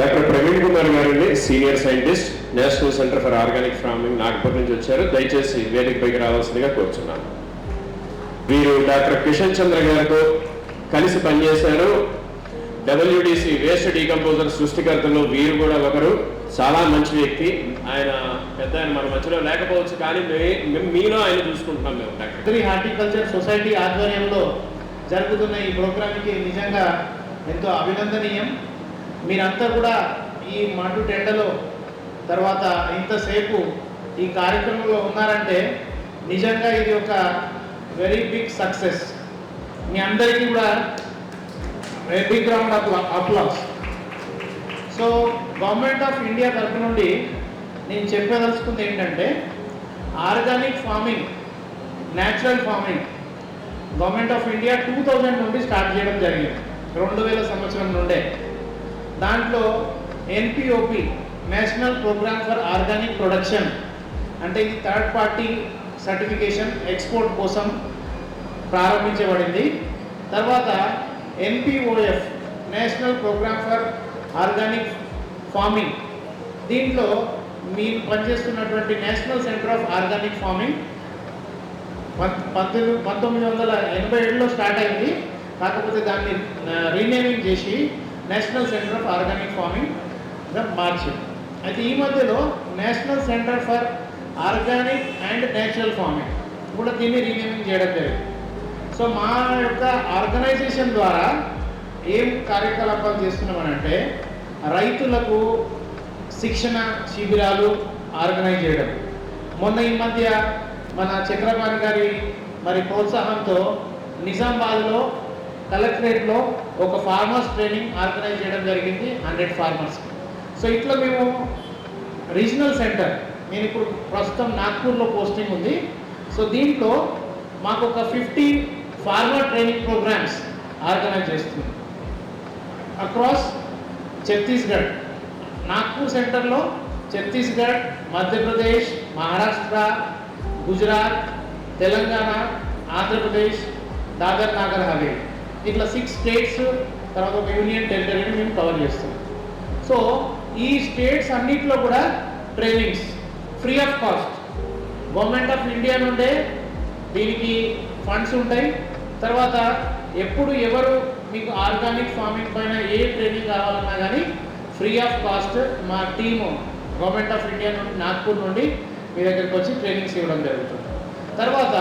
Doctor Praveen Kumar గారిని senior scientist national centre for organic farming Nagpur నుంచి వచ్చారు. దయచేసి వేదిక పైకి రావాల్సిందిగా కోరుచున్నాను. వీరు డాక్టర్ కిషన్ చంద్ర గారితో కలిసి పనిచేశారు. డబ్ల్యూడిసి వేస్ట్ డీకంపోజర్ సృష్టికర్తలు వీరు కూడా ఒకరు. చాలా మంచి వ్యక్తి. ఆయన పెద్ద ఆయన మన మధ్యలో లేకపోవచ్చు కానీ మీలో ఆయన చూసుకుంటున్నాం మేము డాక్టర్. హార్టికల్చర్ సొసైటీ ఆధ్వర్యంలో జరుగుతున్న ఈ ప్రోగ్రామ్కి నిజంగా ఎంతో అభినందనీయం. మీరంతా కూడా ఈ మండు టెండలో తర్వాత ఇంతసేపు ఈ కార్యక్రమంలో ఉన్నారంటే నిజంగా ఇది ఒక వెరీ బిగ్ సక్సెస్. మీ అందరికీ కూడా big round of applause. So government of India తరఫు నుండి నేను చెప్పదలుచుకుంది ఏంటంటే organic farming natural farming government of India two thousand నుండి స్టార్ట్ చేయడం జరిగింది. రెండు వేల సంవత్సరం నుండే. దాంట్లో NPOP national programme for organic production అంటే ఇది థర్డ్ పార్టీ సర్టిఫికేషన్ ఎక్స్పోర్ట్ కోసం ప్రారంభించబడింది. తర్వాత NPOF national programme for organic farming దీంట్లో మీరు పనిచేస్తున్నటువంటి national centre of organic farming పంతొమ్మిది పంతొమ్మిది వందల ఎనభై ఏడులో స్టార్ట్ అయింది. కాకపోతే దాన్ని రీనేమింగ్ చేసి national centre of organic farming the మార్చింది అయితే ఈ మధ్యలో national centre for organic and natural farming కూడా దీన్ని రీనేమింగ్ చేయడం జరిగింది. సో మా యొక్క ఆర్గనైజేషన్ ద్వారా ఏం కార్యకలాపాలు చేస్తున్నామనంటే రైతులకు శిక్షణ శిబిరాలు ఆర్గనైజ్ చేయడం. మొన్న ఈ మధ్య మన చక్రపాణి గారి మరి ప్రోత్సాహంతో నిజామాబాద్లో కలెక్టరేట్లో ఒక ఫార్మర్స్ ట్రైనింగ్ ఆర్గనైజ్ చేయడం జరిగింది హండ్రెడ్ ఫార్మర్స్. సో ఇట్లా మేము రీజనల్ సెంటర్ నేను ఇప్పుడు ప్రస్తుతం నాగ్పూర్లో పోస్టింగ్ ఉంది. సో దీంట్లో మాకు ఒక fifty farmer training programmes organise చేస్తుంది అక్రాస్ ఛత్తీస్గఢ్ నాగ్పూర్ సెంటర్లో ఛత్తీస్గఢ్ మధ్యప్రదేశ్ మహారాష్ట్ర గుజరాత్ తెలంగాణ ఆంధ్రప్రదేశ్ దాదర్ నాగర్ హవేలీ. ఇట్లా సిక్స్ స్టేట్స్ తర్వాత ఒక యూనియన్ టెరిటరీని మేము కవర్ చేస్తాం. సో ఈ స్టేట్స్ అన్నిట్లో కూడా trainings free of cost government of India నుండే దీనికి ఫండ్స్ ఉంటాయి. తర్వాత ఎప్పుడు ఎవరు మీకు ఆర్గానిక్ ఫార్మింగ్ పైన ఏ ట్రైనింగ్ కావాలన్నా కానీ ఫ్రీ ఆఫ్ కాస్ట్ మా టీము గవర్నమెంట్ ఆఫ్ ఇండియా నుండి నాగ్పూర్ నుండి మీ దగ్గరికి వచ్చి ట్రైనింగ్స్ ఇవ్వడం జరుగుతుంది. తర్వాత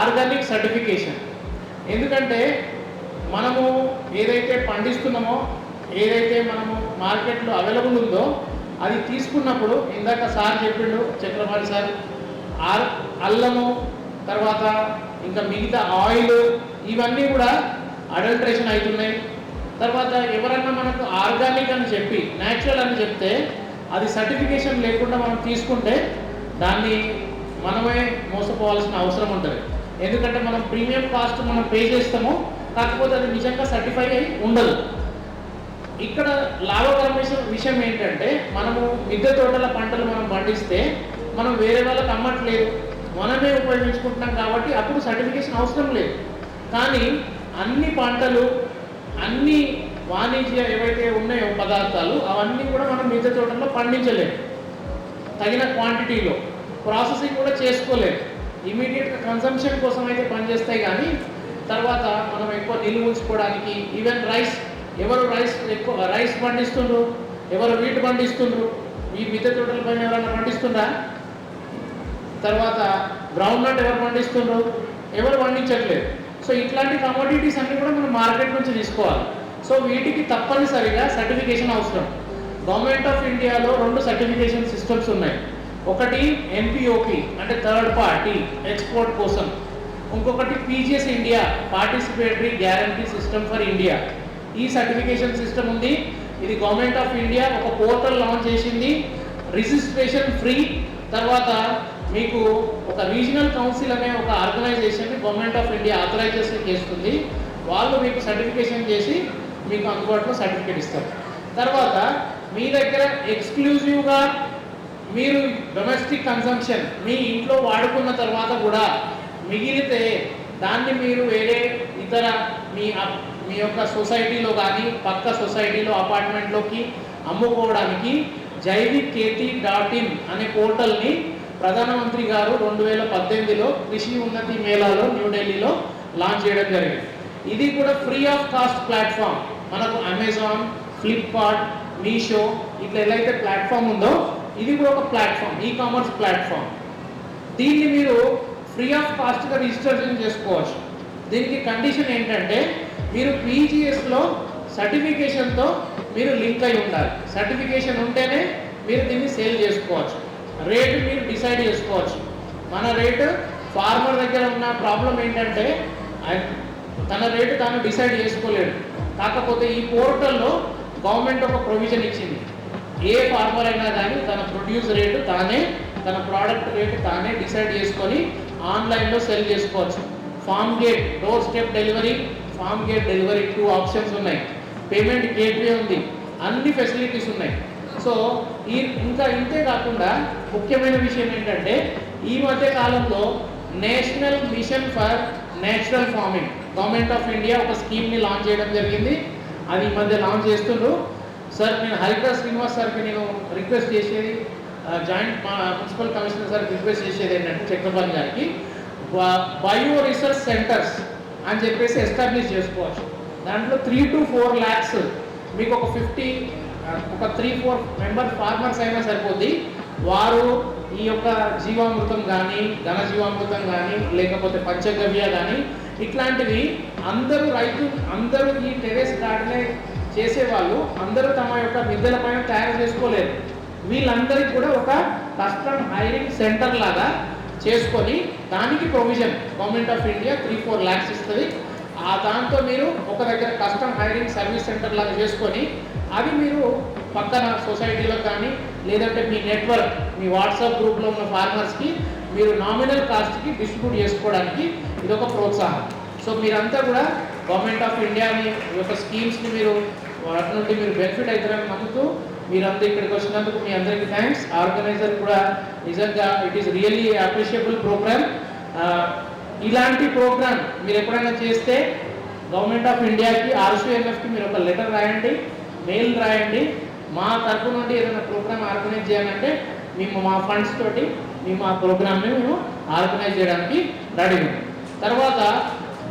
ఆర్గానిక్ సర్టిఫికేషన్ ఎందుకంటే మనము ఏదైతే పండిస్తున్నామో ఏదైతే మనము మార్కెట్లో అవైలబుల్ ఉందో అది తీసుకున్నప్పుడు ఇందాక సార్ చెప్పిండు చక్రపాణి సార్ ఆర్ అల్లము తర్వాత ఇంకా మిగతా ఆయిల్ ఇవన్నీ కూడా అడల్ట్రేషన్ అవుతున్నాయి. తర్వాత ఎవరన్నా మనకు ఆర్గానిక్ అని చెప్పి న్యాచురల్ అని చెప్తే అది సర్టిఫికేషన్ లేకుండా మనం తీసుకుంటే దాన్ని మనమే మోసపోవాల్సిన అవసరం ఉంటుంది. ఎందుకంటే మనం ప్రీమియం కాస్ట్ మనం పే చేస్తాము కాకపోతే అది నిజంగా సర్టిఫై అయి ఉండదు. ఇక్కడ లాభకరమైన విషయం ఏంటంటే మనము మిద్దె తోటల పంటలు మనం పండిస్తే మనం వేరే వాళ్ళకి అమ్మట్లేదు. మనమే ఉపయోగించుకుంటున్నాం కాబట్టి అప్పుడు సర్టిఫికేషన్ అవసరం లేదు. కానీ అన్ని పంటలు అన్ని వాణిజ్య ఏవైతే ఉన్నాయో పదార్థాలు అవన్నీ కూడా మనం మిద్దె తోటల్లో పండించలేము. తగిన క్వాంటిటీలో ప్రాసెసింగ్ కూడా చేసుకోలేదు ఇమీడియట్గా కన్సంప్షన్ కోసం అయితే పనిచేస్తాయి కానీ తర్వాత మనం ఎక్కువ నిల్వ ఉంచుకోవడానికి ఈవెన్ రైస్ ఎవరు రైస్ ఎక్కువ రైస్ పండిస్తుండ్రు ఎవరు వీట్ పండిస్తుండ్రు ఈ మిద్దె తోటల పైన ఎవరైనా పండిస్తుందా తర్వాత గ్రౌండ్ నట్ ఎవరు పండిస్తుండ్రు? ఎవరు పండించట్లేదు. సో ఇట్లాంటి కమోడిటీస్ అన్ని కూడా మనం మార్కెట్ నుంచి తీసుకోవాలి. సో వీటికి తప్పనిసరిగా సర్టిఫికేషన్ అవసరం. గవర్నమెంట్ ఆఫ్ ఇండియాలో రెండు సర్టిఫికేషన్ సిస్టమ్స్ ఉన్నాయి. ఒకటి ఎంపీఓకి అంటే థర్డ్ పార్టీ ఎక్స్పోర్ట్ కోసం. ఇంకొకటి PGS India participatory guarantee system for India ఈ సర్టిఫికేషన్ సిస్టమ్ ఉంది. ఇది గవర్నమెంట్ ఆఫ్ ఇండియా ఒక పోర్టల్ లాంచ్ చేసింది. రిజిస్ట్రేషన్ ఫ్రీ తర్వాత మీకు ఒక రీజనల్ కౌన్సిల్ అనే ఒక organisation government of India authorisation చేస్తుంది వాళ్ళు మీకు సర్టిఫికేషన్ చేసి మీకు అందుబాటులో సర్టిఫికేట్ ఇస్తారు. తర్వాత మీ దగ్గర ఎక్స్క్లూజివ్గా మీరు డొమెస్టిక్ కన్సంప్షన్ మీ ఇంట్లో వాడుకున్న తర్వాత కూడా మిగిలితే దాన్ని మీరు వేరే ఇతర మీ మీ యొక్క సొసైటీలో కానీ పక్క సొసైటీలో అపార్ట్మెంట్లోకి అమ్ముకోవడానికి జైవిక్ కేటీ డాట్ ఇన్ అనే పోర్టల్ని ప్రధానమంత్రి గారు రెండు వేల పద్దెనిమిదిలో కృషి ఉన్నతి మేళాలో న్యూఢిల్లీలో లాంచ్ చేయడం జరిగింది. ఇది కూడా ఫ్రీ ఆఫ్ కాస్ట్ ప్లాట్ఫామ్. మనకు అమెజాన్ ఫ్లిప్కార్ట్ మీషో ఇట్లా ఎలా అయితే ప్లాట్ఫామ్ ఉందో ఇది కూడా ఒక ప్లాట్ఫామ్ ఈ కామర్స్ ప్లాట్ఫామ్. దీన్ని మీరు ఫ్రీ ఆఫ్ కాస్ట్గా రిజిస్ట్రేషన్ చేసుకోవచ్చు. దీనికి కండిషన్ ఏంటంటే మీరు పీజీఎస్లో సర్టిఫికేషన్తో మీరు లింక్ అయి ఉండాలి. సర్టిఫికేషన్ ఉంటేనే మీరు దీన్ని సేల్ చేసుకోవచ్చు. రేటు మీరు డిసైడ్ చేసుకోవచ్చు. మన రేటు ఫార్మర్ దగ్గర ఉన్న ప్రాబ్లం ఏంటంటే తన రేటు తాను డిసైడ్ చేసుకోలేడు. కాకపోతే ఈ పోర్టల్లో గవర్నమెంట్ ఒక ప్రొవిజన్ ఇచ్చింది. ఏ ఫార్మర్ అయినా కానీ తన ప్రొడ్యూస్ రేటు తానే తన ప్రోడక్ట్ రేటు తానే డిసైడ్ చేసుకొని ఆన్లైన్లో సెల్ చేసుకోవచ్చు. Farm gate doorstep delivery farm gate delivery two options ఉన్నాయి. పేమెంట్ గేట్వే ఉంది. అన్ని ఫెసిలిటీస్ ఉన్నాయి. సో ఈ ఇంకా ఇంతే కాకుండా ముఖ్యమైన విషయం ఏంటంటే ఈ మధ్య కాలంలో national mission for natural farming government of India ఒక స్కీమ్ని లాంచ్ చేయడం జరిగింది. అది ఈ మధ్య లాంచ్ చేస్తుండ్రు. సార్ నేను హరికర్ శ్రీనివాస్ సార్కి నేను రిక్వెస్ట్ చేసేది joint municipal commissioner sir request చేసేది ఏంటంటే చక్రపాణి గారికి బయో రీసెర్చ్ సెంటర్స్ అని చెప్పేసి ఎస్టాబ్లిష్ చేసుకోవచ్చు. దాంట్లో త్రీ టు ఫోర్ ల్యాక్స్ మీకు ఒక ఫిఫ్టీ ఒక త్రీ ఫోర్ మెంబర్ ఫార్మర్స్ అయినా సరిపోద్ది. వారు ఈ యొక్క జీవామృతం కానీ ఘన జీవామృతం కానీ లేకపోతే పంచగవ్య కానీ ఇట్లాంటివి అందరూ రైతు అందరూ ఈ టెరెస్ గార్డెనే చేసేవాళ్ళు అందరూ తమ యొక్క మిద్దెల పైన తయారు చేసుకోలేరు. వీళ్ళందరికీ కూడా ఒక కస్టమ్ హైరింగ్ సెంటర్ లాగా చేసుకొని దానికి provision government of India three four lakhs ఇస్తుంది. ఆ దాంతో మీరు ఒక దగ్గర కస్టమ్ హైరింగ్ సర్వీస్ సెంటర్ లాగా చేసుకొని అది మీరు పక్కన సొసైటీలో కానీ లేదంటే మీ నెట్వర్క్ మీ వాట్సాప్ గ్రూప్లో ఉన్న ఫార్మర్స్కి మీరు నామినల్ కాస్ట్కి డిస్ట్రిబ్యూట్ చేసుకోవడానికి ఇది ఒక ప్రోత్సాహం. సో మీరంతా కూడా గవర్నమెంట్ ఆఫ్ ఇండియాని ఈ యొక్క స్కీమ్స్ని మీరు వాటి నుండి మీరు బెనిఫిట్ అవుతారని నమ్ముతూ మీరందరూ ఇక్కడికి వచ్చినందుకు మీ అందరికీ థ్యాంక్స్ ఆర్గనైజర్ కూడా నిజంగా it is really appreciable programme ఇలాంటి ప్రోగ్రామ్ మీరు ఎప్పుడైనా చేస్తే గవర్నమెంట్ ఆఫ్ ఇండియాకి ఆర్సీఎంఎఫ్కి మీరు ఒక లెటర్ రాయండి మెయిల్ రాయండి. మా తరపు నుండి ఏదైనా ప్రోగ్రామ్ ఆర్గనైజ్ చేయాలంటే మేము మా ఫండ్స్ తోటి మేము ఆ ప్రోగ్రామ్ని మేము ఆర్గనైజ్ చేయడానికి రెడీ ఉన్నాం. తర్వాత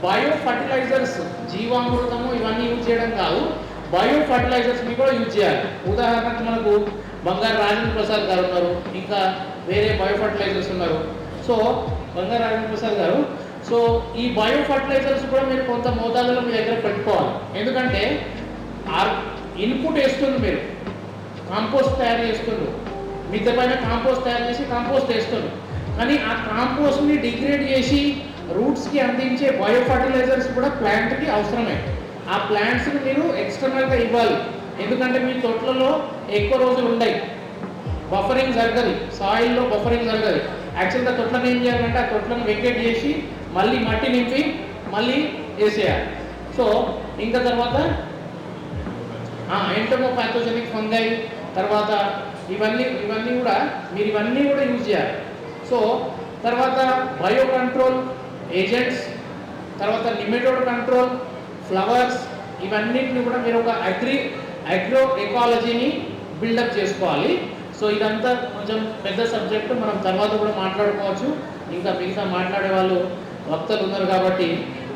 బయో ఫర్టిలైజర్స్ జీవామృతము ఇవన్నీ యూజ్ చేయడం కాదు. బయో ఫర్టిలైజర్స్ని కూడా యూజ్ చేయాలి. ఉదాహరణకు మనకు బంగారు రాజేంద్ర ప్రసాద్ గారు ఉన్నారు ఇంకా వేరే బయో ఫర్టిలైజర్స్ ఉన్నారు. సో బంగారు రాజేంద్ర ప్రసాద్ గారు సో ఈ బయో ఫర్టిలైజర్స్ కూడా మీరు కొంత మోతాదులో మీ దగ్గర పెట్టుకోవాలి. ఎందుకంటే ఆ ఇన్పుట్ వేస్తుంది మీరు కాంపోస్ట్ తయారు చేస్తుండ్రు మిద్దె పైన కాంపోస్ట్ తయారు చేసి కాంపోస్ట్ వేస్తుండ్రు కానీ ఆ కాంపోస్ట్ని డిగ్రేడ్ చేసి రూట్స్కి అందించే బయో ఫర్టిలైజర్స్ కూడా ప్లాంట్కి అవసరమే. ఆ ప్లాంట్స్ని మీరు ఎక్స్టర్నల్గా ఇవ్వాలి. ఎందుకంటే మీ తోటలలో ఎక్కువ రోజులు ఉండయి. బఫరింగ్ జరగదు. సాయిల్లో బఫరింగ్ జరగదు. యాక్చువల్గా తొట్లను ఏం చేయాలంటే ఆ తొట్లను వెకేట్ చేసి మళ్ళీ మట్టి నింపి మళ్ళీ వేసేయాలి. సో ఇంకా తర్వాత ఎంటమో ప్యాథోజెనిక్ ఫంగై తర్వాత ఇవన్నీ ఇవన్నీ కూడా మీరు ఇవన్నీ కూడా యూజ్ చేయాలి. సో తర్వాత బయో కంట్రోల్ ఏజెంట్స్ తర్వాత నిమెటోడ్ కంట్రోల్ ఫ్లవర్స్ ఇవన్నిటిని కూడా మీరు ఒక అగ్రి అగ్రో ఎకాలజీని బిల్డప్ చేసుకోవాలి. సో ఇదంతా కొంచెం పెద్ద సబ్జెక్టు మనం తర్వాత కూడా మాట్లాడుకోవచ్చు. ఇంకా మిగతా మాట్లాడే వాళ్ళు వక్తలు ఉన్నారు కాబట్టి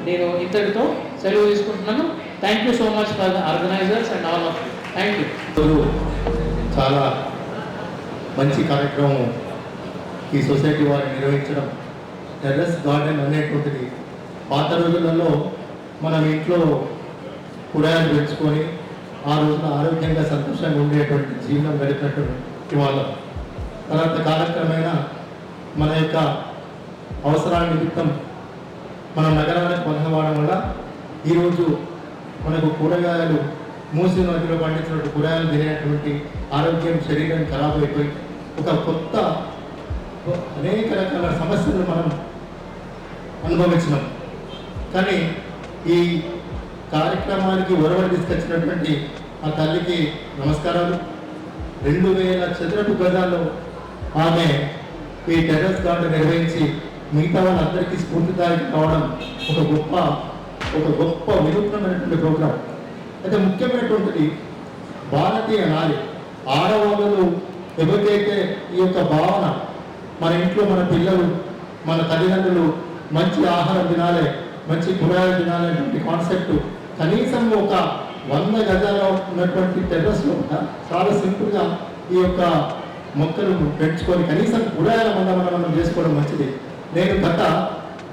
నేను ఇంతటితో సెలవు తీసుకుంటున్నాను. Thank you so much for the organisers and all of thank you చాలా మంచి కార్యక్రమం ఈ సొసైటీ వారు నిర్వహించడం. టెర్రస్ గార్డెన్ అనేటువంటిది పాత రోజులలో మనం ఇంట్లో కూరగాయలు పెంచుకొని ఆ రోజున ఆరోగ్యంగా సంతోషంగా ఉండేటువంటి జీవనం గడిపినట్టు ఇవాళ. తర్వాత కాలక్రమేణా మన యొక్క అవసరాల నిమిత్తం మన నగరాలకు పదవడం వల్ల ఈరోజు మనకు కూరగాయలు మూసి నదిలో పండించినటువంటి కూరగాయలు తినేటువంటి ఆరోగ్యం శరీరం ఖరాబ్ అయిపోయి ఒక కొత్త అనేక రకాల సమస్యలు మనం అనుభవించినాం. కానీ ఈ కార్యక్రమానికి ఒరవడి తీసుకొచ్చినటువంటి ఆ తల్లికి నమస్కారాలు. రెండు వేల చదరపు గజాల్లో ఆమె ఈ టెర్రస్ గార్డెన్ నిర్వహించి మిగతా వాళ్ళందరికీ స్ఫూర్తిదాయకం కావడం ఒక గొప్ప ఒక గొప్ప వినూత్నమైనటువంటి ప్రోగ్రాం. అయితే ముఖ్యమైనటువంటిది భారతీయ నారి ఆడవాళ్ళు ఎవరికైతే ఈ యొక్క భావన మన ఇంట్లో మన పిల్లలు మన తల్లిదండ్రులు మంచి ఆహారం తినాలి మంచి కూరగాయలు తినాలనేటువంటి కాన్సెప్ట్ కనీసం ఒక వంద గజాల ఉన్నటువంటి టెర్రస్లో కూడా చాలా సింపుల్గా ఈ యొక్క మొక్కలు పెంచుకొని కనీసం కూరగాయల మందమనం మనం చేసుకోవడం మంచిది. నేను గత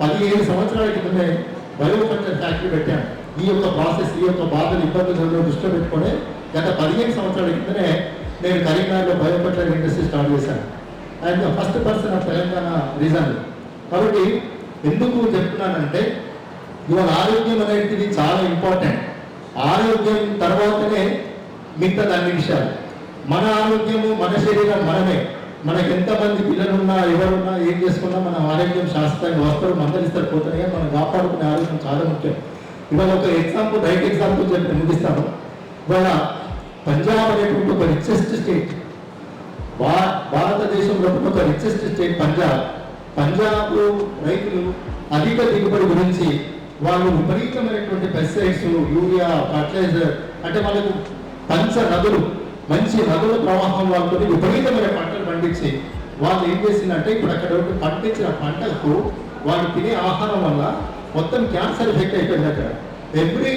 పదిహేను సంవత్సరాల క్రితమే బయోకల్చర్ ఫ్యాక్టరీ పెట్టాను. ఈ యొక్క ప్రాసెస్ ఈ యొక్క బాధలు ఇబ్బందులు దృష్టిలో పెట్టుకొని గత పదిహేను సంవత్సరాల క్రితమే నేను కరీంనగర్లో బయోకల్చర్ ఇండస్ట్రీ స్టార్ట్ చేశాను. And first person of Telangana region కాబట్టి ఎందుకు చెప్తున్నానంటే ఇవాళ ఆరోగ్యం అనేది చాలా ఇంపార్టెంట్ ఆరోగ్యం తర్వాతనే మిగతా అన్ని విషయాలు. మన ఆరోగ్యము మన శరీరం మనమే. మనకి ఎంతమంది పిల్లలున్నా ఎవరున్నా ఏం చేసుకున్నా మన ఆరోగ్యం శాస్త్రంగా వస్తారు మందలిస్తారు పోతున్నాయి మనం కాపాడుకునే ఆరోగ్యం చాలా ముఖ్యం. ఇవాళ ఒక ఎగ్జాంపుల్ రైట్ ఎగ్జాంపుల్ చెప్పి ముగిస్తాను. ఇవాళ పంజాబ్ అనేటువంటి ఒక రిచెస్ట్ స్టేట్ భా భారతదేశంలో ఒక రిచెస్ట్ స్టేట్ పంజాబ్. పంజాబ్ రైతులు అధిక దిగుబడి గురించి వాళ్ళు విపరీతమైనటువంటి పెస్టిసైడ్స్ యూరియా ఫర్టిలైజర్ అంటే వాళ్ళకు పంచ నదులు మంచి నదుల ప్రవాహం వాళ్ళతో విపరీతమైన పంటలు పండించి వాళ్ళు ఏం చేసిందంటే ఇప్పుడు అక్కడ పండించిన పంటలకు వాళ్ళు తినే ఆహారం వల్ల మొత్తం క్యాన్సర్ ఎఫెక్ట్ అయిపోయింది అక్కడ. ఎవ్రీ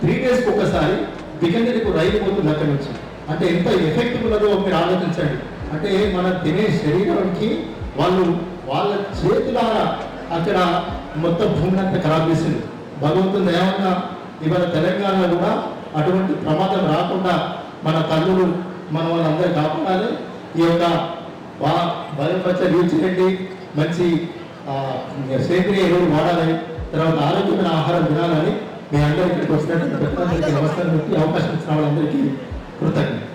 త్రీ డేస్కి ఒకసారి బిగంజలకు రైలు పోతుంది అక్కడ నుంచి. అంటే ఎంత ఎఫెక్టివ్ ఉన్నదో మీరు ఆలోచించండి. అంటే మనం తినే శరీరానికి వాళ్ళు వాళ్ళ చేతులారా అక్కడ మొత్తం భూమిని అంతా ఖరాబ్ చేసింది భగవంతుని ఏమన్నా ఇవాళ తెలంగాణలో కూడా అటువంటి ప్రమాదం రాకుండా మన తల్లులు మన వాళ్ళందరూ కాపాడాలి. ఈ యొక్క వా బయోపచ్చ యూజ్ చేయండి. మంచి సేంద్రియ ఎరువులు వాడాలని తర్వాత ఆరోగ్యమైన ఆహారం తినాలని మీ అందరూ ఇక్కడికి వచ్చినట్టు నమస్కారం పెట్టి అవకాశం ఇచ్చిన వాళ్ళందరికీ కృతజ్ఞత